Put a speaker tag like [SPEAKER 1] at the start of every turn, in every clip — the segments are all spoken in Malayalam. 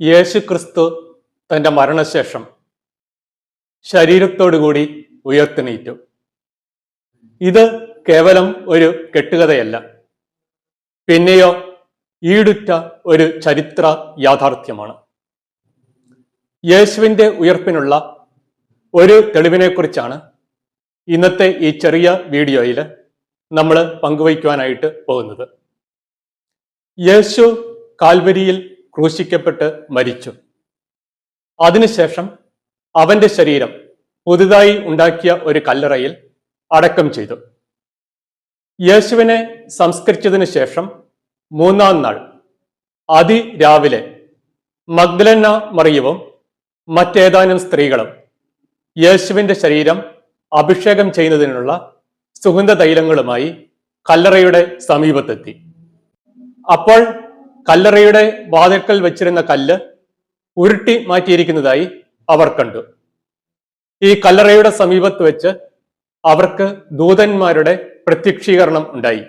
[SPEAKER 1] യേശു ക്രിസ്തു തന്റെ മരണശേഷം ശരീരത്തോടുകൂടി ഉയർത്തെണീറ്റു. ഇത് കേവലം ഒരു കെട്ടുകഥയല്ല. പിന്നെയോ ഈടുറ്റ ഒരു ചരിത്ര യാഥാർത്ഥ്യമാണ്. യേശുവിന്റെ ഉയർപ്പിനുള്ള ഒരു തെളിവിനെക്കുറിച്ചാണ് ഇന്നത്തെ ഈ ചെറിയ വീഡിയോയിൽ നമ്മൾ പങ്കുവയ്ക്കുവാനായിട്ട് പോകുന്നത്. യേശു കാൽവരിയിൽ ക്രൂശിക്കപ്പെട്ട് മരിച്ചു. അതിനുശേഷം അവന്റെ ശരീരം പുതുതായി ഉണ്ടാക്കിയ ഒരു കല്ലറയിൽ അടക്കം ചെയ്തു. യേശുവിനെ സംസ്കരിച്ചതിന് ശേഷം മൂന്നാം നാൾ അതിരാവിലെ മഗ്ദലന മറിയവും മറ്റേതാനും സ്ത്രീകളും യേശുവിന്റെ ശരീരം അഭിഷേകം ചെയ്യുന്നതിനുള്ള സുഗന്ധ തൈലങ്ങളുമായി കല്ലറയുടെ സമീപത്തെത്തി. അപ്പോൾ കല്ലറയുടെ വാതിൽക്കൽ വെച്ചിരുന്ന കല്ല് ഉരുട്ടി മാറ്റിയിരിക്കുന്നതായി അവർ കണ്ടു. ഈ കല്ലറയുടെ സമീപത്ത് വെച്ച് അവർക്ക് ദൂതന്മാരുടെ പ്രത്യക്ഷീകരണം ഉണ്ടായി.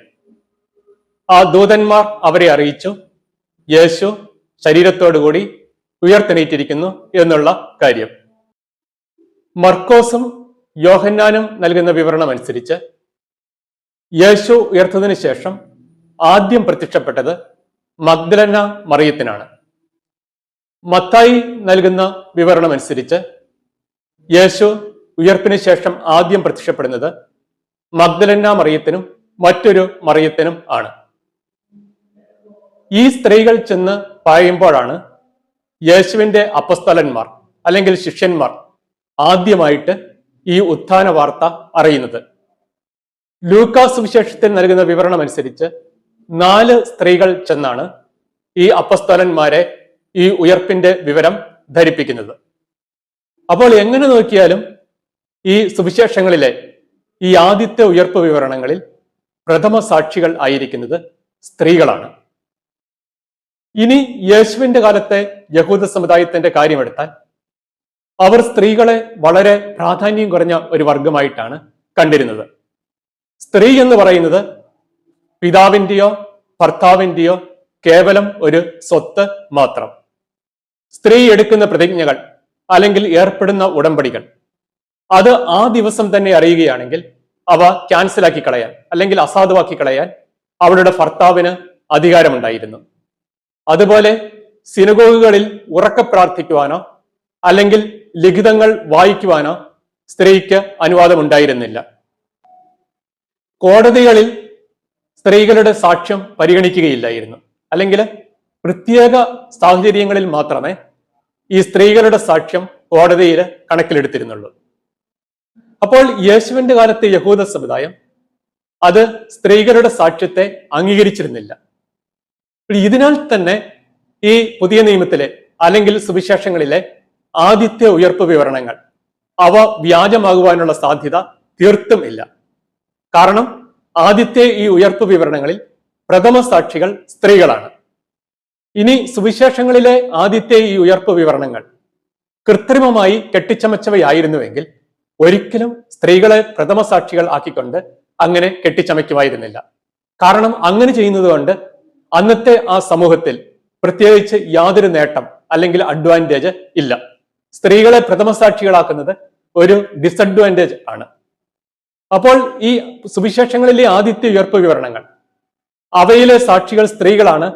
[SPEAKER 1] ആ ദൂതന്മാർ അവരെ അറിയിച്ചു. യേശു ശരീരത്തോടുകൂടി ഉയർത്തെണീറ്റിരിക്കുന്നു എന്നുള്ള കാര്യം. മർക്കോസും യോഹന്നാനും നൽകുന്ന വിവരണം അനുസരിച്ച് യേശു ഉയർത്തതിനു ശേഷം ആദ്യം പ്രത്യക്ഷപ്പെട്ടത് മഗ്ദലന മറിയത്തിനാണ്. മത്തായി നൽകുന്ന വിവരണമനുസരിച്ച് യേശു ഉയർപ്പിന് ശേഷം ആദ്യം പ്രത്യക്ഷപ്പെടുന്നത് മഗ്ദലന മറിയത്തിനും മറ്റൊരു മറിയത്തിനും ആണ്. ഈ സ്ത്രീകൾ ചെന്ന് പറയുമ്പോഴാണ് യേശുവിന്റെ അപ്പസ്തലന്മാർ അല്ലെങ്കിൽ ശിഷ്യന്മാർ ആദ്യമായിട്ട് ഈ ഉത്ഥാന വാർത്ത അറിയുന്നത്. ലൂക്കാസ് വിശേഷത്തിൽ നൽകുന്ന വിവരണം അനുസരിച്ച് നാല് സ്ത്രീകൾ ചെന്നാണ് ഈ അപ്പസ്തലന്മാരെ ഈ ഉയർപ്പിന്റെ വിവരം ധരിപ്പിക്കുന്നത്. അപ്പോൾ എങ്ങനെ നോക്കിയാലും ഈ സുവിശേഷങ്ങളിലെ ഈ ആദ്യത്തെ ഉയർപ്പ് വിവരണങ്ങളിൽ പ്രഥമ സാക്ഷികൾ ആയിരിക്കുന്നത് സ്ത്രീകളാണ്. ഇനി യേശുവിന്റെ കാലത്തെ യഹൂദ സമുദായത്തിന്റെ കാര്യമെടുത്താൽ അവർ സ്ത്രീകളെ വളരെ പ്രാധാന്യം കുറഞ്ഞ ഒരു വർഗമായിട്ടാണ് കണ്ടിരുന്നത്. സ്ത്രീ എന്ന് പറയുന്നത് പിതാവിന്റെയോ ഭർത്താവിന്റെയോ കേവലം ഒരു സ്വത്ത് മാത്രം. സ്ത്രീ എടുക്കുന്ന പ്രതിജ്ഞകൾ അല്ലെങ്കിൽ ഏർപ്പെടുന്ന ഉടമ്പടികൾ. അത് ആ ദിവസം തന്നെ അറിയുകയാണെങ്കിൽ അവ ക്യാൻസലാക്കി കളയാൻ അല്ലെങ്കിൽ അസാധുവാക്കി കളയാൻ അവളുടെ ഭർത്താവിന് അധികാരമുണ്ടായിരുന്നു. അതുപോലെ സിനഗോഗുകളിൽ ഉറക്ക പ്രാർത്ഥിക്കുവാനോ അല്ലെങ്കിൽ ലിഖിതങ്ങൾ വായിക്കുവാനോ സ്ത്രീക്ക് അനുവാദമുണ്ടായിരുന്നില്ല. കോടതികളിൽ സ്ത്രീകളുടെ സാക്ഷ്യം പരിഗണിക്കുകയില്ലായിരുന്നു. അല്ലെങ്കിൽ പ്രത്യേക സാഹചര്യങ്ങളിൽ മാത്രമേ ഈ സ്ത്രീകളുടെ സാക്ഷ്യം കോടതിയിൽ കണക്കിലെടുത്തിരുന്നുള്ളൂ. അപ്പോൾ യേശുവിന്റെ കാലത്തെ യഹൂദ സമുദായം അത് സ്ത്രീകളുടെ സാക്ഷ്യത്തെ അംഗീകരിച്ചിരുന്നില്ല. ഇതിനാൽ തന്നെ ഈ പുതിയ നിയമത്തിലെ അല്ലെങ്കിൽ സുവിശേഷങ്ങളിലെ ആദ്യത്തെ ഉയർപ്പ് വിവരണങ്ങൾ അവ വ്യാജമാകുവാനുള്ള സാധ്യത തീർത്തും ഇല്ല. കാരണം ആദ്യത്തെ ഈ ഉയർപ്പ് വിവരണങ്ങളിൽ പ്രഥമ സാക്ഷികൾ സ്ത്രീകളാണ്. ഇനി സുവിശേഷങ്ങളിലെ ആദ്യത്തെ ഈ ഉയർപ്പ് വിവരണങ്ങൾ കൃത്രിമമായി കെട്ടിച്ചമച്ചവയായിരുന്നുവെങ്കിൽ ഒരിക്കലും സ്ത്രീകളെ പ്രഥമ സാക്ഷികൾ ആക്കിക്കൊണ്ട് അങ്ങനെ കെട്ടിച്ചമയ്ക്കുമായിരുന്നില്ല. കാരണം അങ്ങനെ ചെയ്യുന്നത് കൊണ്ട് അന്നത്തെ ആ സമൂഹത്തിൽ പ്രത്യേകിച്ച് യാതൊരു നേട്ടം അല്ലെങ്കിൽ അഡ്വാന്റേജ് ഇല്ല. സ്ത്രീകളെ പ്രഥമ സാക്ഷികളാക്കുന്നത് ഒരു ഡിസഡ്വാന്റേജ് ആണ്. അപ്പോൾ ഈ സുവിശേഷങ്ങളിലെ ആദ്യത്തെ ഉയർപ്പ് വിവരണങ്ങൾ. അവയിലെ സാക്ഷികൾ സ്ത്രീകളാണ്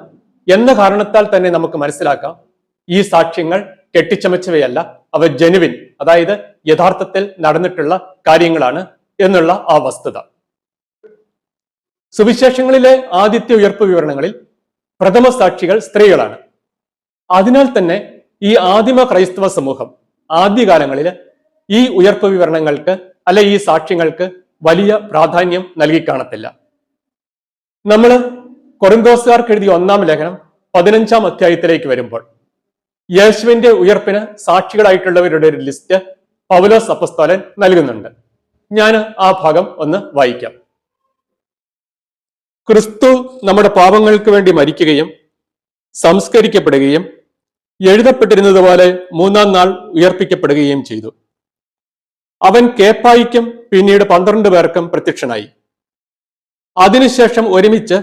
[SPEAKER 1] എന്ന കാരണത്താൽ തന്നെ നമുക്ക് മനസ്സിലാക്കാം. ഈ സാക്ഷ്യങ്ങൾ കെട്ടിച്ചമച്ചവയല്ല അവ ജനുവിൻ അതായത് യഥാർത്ഥത്തിൽ നടന്നിട്ടുള്ള കാര്യങ്ങളാണ് എന്നുള്ള ആ വസ്തുത. സുവിശേഷങ്ങളിലെ ആദ്യത്തെ ഉയർപ്പ് വിവരണങ്ങളിൽ പ്രഥമ സാക്ഷികൾ സ്ത്രീകളാണ്. അതിനാൽ തന്നെ ഈ ആദിമ ക്രൈസ്തവ സമൂഹം ആദ്യകാലങ്ങളിൽ ഈ ഉയർപ്പ് വിവരണങ്ങൾക്ക് അല്ലെ ഈ സാക്ഷ്യങ്ങൾക്ക് വലിയ പ്രാധാന്യം നൽകി കാണത്തില്ല. നമ്മൾ കൊറിന്തോസുകാർക്ക് എഴുതിയ ഒന്നാം ലേഖനം പതിനഞ്ചാം അധ്യായത്തിലേക്ക് വരുമ്പോൾ യേശുവിന്റെ ഉയർപ്പിന് സാക്ഷികളായിട്ടുള്ളവരുടെ ഒരു ലിസ്റ്റ് പൗലോസ് അപ്പസ്തോലൻ നൽകുന്നുണ്ട്. ഞാൻ ആ ഭാഗം ഒന്ന് വായിക്കാം. ക്രിസ്തു നമ്മുടെ പാപങ്ങൾക്ക് വേണ്ടി മരിക്കുകയും സംസ്കരിക്കപ്പെടുകയും എഴുതപ്പെട്ടിരുന്നതുപോലെ മൂന്നാം നാൾ ഉയർപ്പിക്കപ്പെടുകയും ചെയ്തു. അവൻ കേപ്പായിക്കും പിന്നീട് പന്ത്രണ്ട് പേർക്കും പ്രത്യക്ഷനായി. അതിനുശേഷം ഒരുമിച്ച്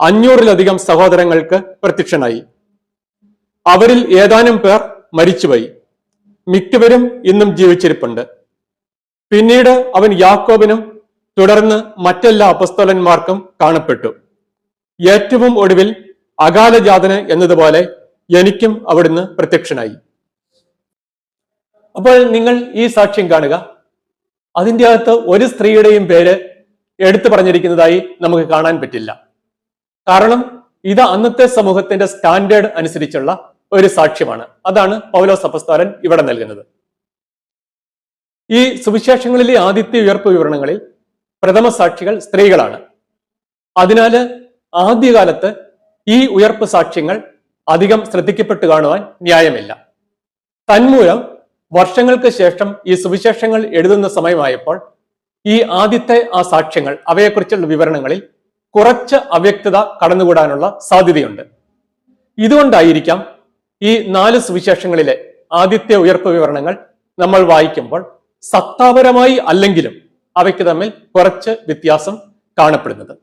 [SPEAKER 1] അഞ്ഞൂറിലധികം സഹോദരങ്ങൾക്ക് പ്രത്യക്ഷനായി. അവരിൽ ഏതാനും പേർ മരിച്ചുപോയി. മിക്കവരും ഇന്നും ജീവിച്ചിരിപ്പുണ്ട്. പിന്നീട് അവൻ യാക്കോബിനും തുടർന്ന് മറ്റെല്ലാ അപസ്തോലന്മാർക്കും കാണപ്പെട്ടു. ഏറ്റവും ഒടുവിൽ അകാലജാതന് എന്നതുപോലെ എനിക്കും അവിടുന്ന് പ്രത്യക്ഷനായി. അപ്പോൾ നിങ്ങൾ ഈ സാക്ഷ്യം കാണുക. അതിന്റെ അകത്ത് ഒരു സ്ത്രീയുടെയും പേര് എടുത്തു പറഞ്ഞിരിക്കുന്നതായി നമുക്ക് കാണാൻ പറ്റില്ല. കാരണം ഇത് അന്നത്തെ സമൂഹത്തിന്റെ സ്റ്റാൻഡേർഡ് അനുസരിച്ചുള്ള ഒരു സാക്ഷ്യമാണ്. അതാണ് പൗലോ അപ്പസ്തോലൻ ഇവിടെ നൽകുന്നത്. ഈ സുവിശേഷങ്ങളിലെ ആദ്യത്തെ ഉയർപ്പ് വിവരണങ്ങളിൽ പ്രഥമ സാക്ഷികൾ സ്ത്രീകളാണ്. അതിനാൽ ആദ്യകാലത്ത് ഈ ഉയർപ്പ് സാക്ഷ്യങ്ങൾ അധികം ശ്രദ്ധിക്കപ്പെട്ടു കാണുവാൻ ന്യായമില്ല. തന്മൂലം വർഷങ്ങൾക്ക് ശേഷം ഈ സുവിശേഷങ്ങൾ എഴുതുന്ന സമയമായപ്പോൾ ഈ ആദ്യത്തെ ആ സാക്ഷ്യങ്ങൾ അവയെക്കുറിച്ചുള്ള വിവരണങ്ങളിൽ കുറച്ച് അവ്യക്തത കടന്നുകൂടാനുള്ള സാധ്യതയുണ്ട്. ഇതുകൊണ്ടായിരിക്കാം ഈ നാല് സുവിശേഷങ്ങളിലെ ആദ്യത്തെ ഉയർപ്പ് വിവരണങ്ങൾ നമ്മൾ വായിക്കുമ്പോൾ സത്താപരമായി അല്ലെങ്കിലും അവയ്ക്ക് തമ്മിൽ കുറച്ച് വ്യത്യാസം കാണപ്പെടുന്നത്.